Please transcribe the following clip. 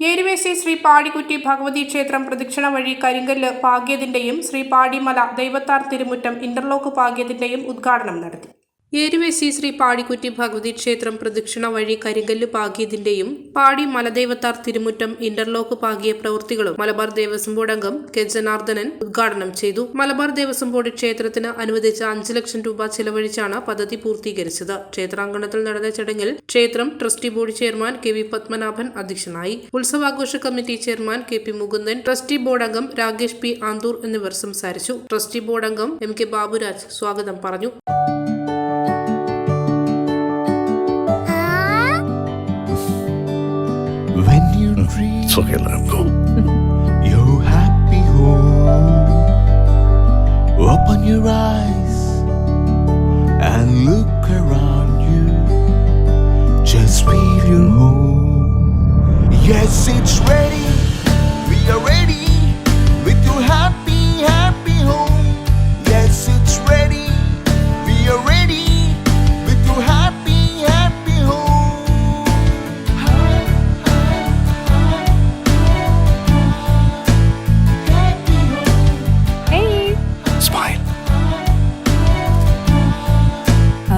ഏരുവേശി ശ്രീ പാടികുറ്റി ഭഗവതി ക്ഷേത്രം പ്രദക്ഷിണ വഴി കരിങ്കല്ല് പാകിയതിന്റെയും ശ്രീ പാടിമല ദൈവത്താർ തിരുമുറ്റം ഇന്റർലോക്ക് പാകിയതിന്റെയും ഉദ്ഘാടനം നടത്തി. ഏരുവേശി ശ്രീ പാടിക്കുറ്റി ഭഗവതി ക്ഷേത്രം പ്രദക്ഷിണ വഴി കരിങ്കല്ല് പാകിയതിന്റെയും പാടി മലദേവത്താർ തിരുമുറ്റം ഇന്റർലോക്ക് പാകിയ പ്രവൃത്തികളും മലബാർ ദേവസ്വം ബോർഡ് അംഗം കെ ജനാർദ്ദനൻ ഉദ്ഘാടനം ചെയ്തു. മലബാർ ദേവസ്വം ബോർഡ് ക്ഷേത്രത്തിന് അനുവദിച്ച അഞ്ച് ലക്ഷം രൂപ ചെലവഴിച്ചാണ് പദ്ധതി പൂർത്തീകരിച്ചത്. ക്ഷേത്രാങ്കണത്തിൽ നടന്ന ചടങ്ങിൽ ക്ഷേത്രം trustee board chairman K V Padmanabhan അധ്യക്ഷനായി. ഉത്സവാഘോഷ committee chairman K P Mukundan trustee board അംഗം രാകേഷ് പി ആന്തൂർ എന്നിവർ സംസാരിച്ചു. ട്രസ്റ്റി ബോർഡ് അംഗം എം കെ ബാബുരാജ് സ്വാഗതം പറഞ്ഞു. Let go. your happy home, open your eyes and look around you. Just feel your home. Yes, it's ready.